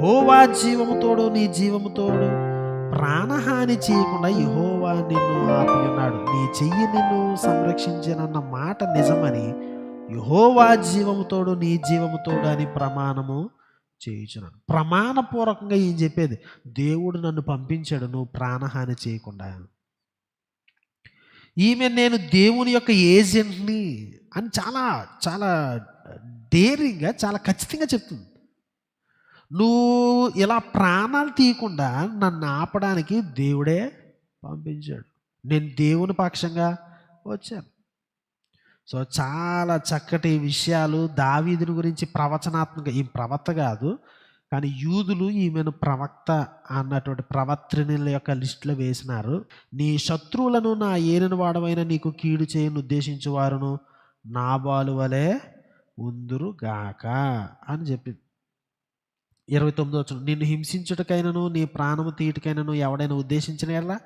యహోవా జీవముతోడు నీ జీవముతోడు ప్రాణహాని చేయకుండా యహోవా నిన్ను ఆపి ఉన్నాడు. నీ చెయ్యి నిన్ను సంరక్షించనన్న మాట నిజమని యహోవా జీవముతోడు నీ జీవముతోడు అని ప్రమాణము చేయుచున్నాను ప్రమాణపూర్వకంగా ఏం చెప్పేది? దేవుడు నన్ను పంపించాడు నువ్వు ప్రాణహాని చేయకుండా. ఈమె నేను దేవుని యొక్క ఏజెంట్ని అని చాలా చాలా డేరింగ్గా చాలా ఖచ్చితంగా చెప్తుంది. నువ్వు ఇలా ప్రాణాలు తీయకుండా నన్ను ఆపడానికి దేవుడే పంపించాడు. నేను దేవుని పక్షంగా వచ్చాను. సో చాలా చక్కటి విషయాలు దావీదుని గురించి ప్రవచనాత్మక ఈ ప్రవక్త కాదు కానీ యూదులు ఈమెను ప్రవక్త అన్నటువంటి ప్రవర్తనల యొక్క లిస్టులో వేసినారు. నీ శత్రువులను నా ఏలిన వాడవైన నీకు కీడు చేయను ఉద్దేశించేవారును నాబాలు వలె ఉందురుగాక అని చెప్పింది. ఇరవై తొమ్మిదో వచ్చిన నిన్ను హింసించుటకైనను నీ ప్రాణము తీయటకైనను ఎవడైనా ఉద్దేశించిన ఎడల?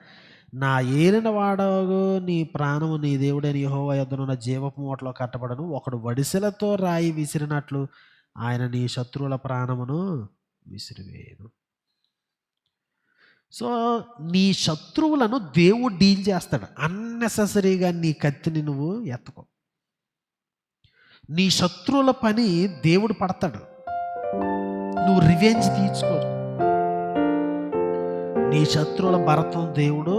నా ఏలిన వాడగు నీ ప్రాణము నీ దేవుడైన యెహోవా యొద్దనున్న జీవపు మూటలో కట్టబడను. ఒకడు వడిసెలతో రాయి విసిరినట్లు ఆయన నీ శత్రువుల ప్రాణమును విసిరివేయను. సో నీ శత్రువులను దేవుడు డీల్ చేస్తాడు. అన్నెసెసరీగా నీ కత్తిని నువ్వు ఎత్తుకో. నీ శత్రువుల పని దేవుడు పడతాడు. నువ్వు రివెంజ్ తీర్చుకో. నీ శత్రువుల భరతం దేవుడు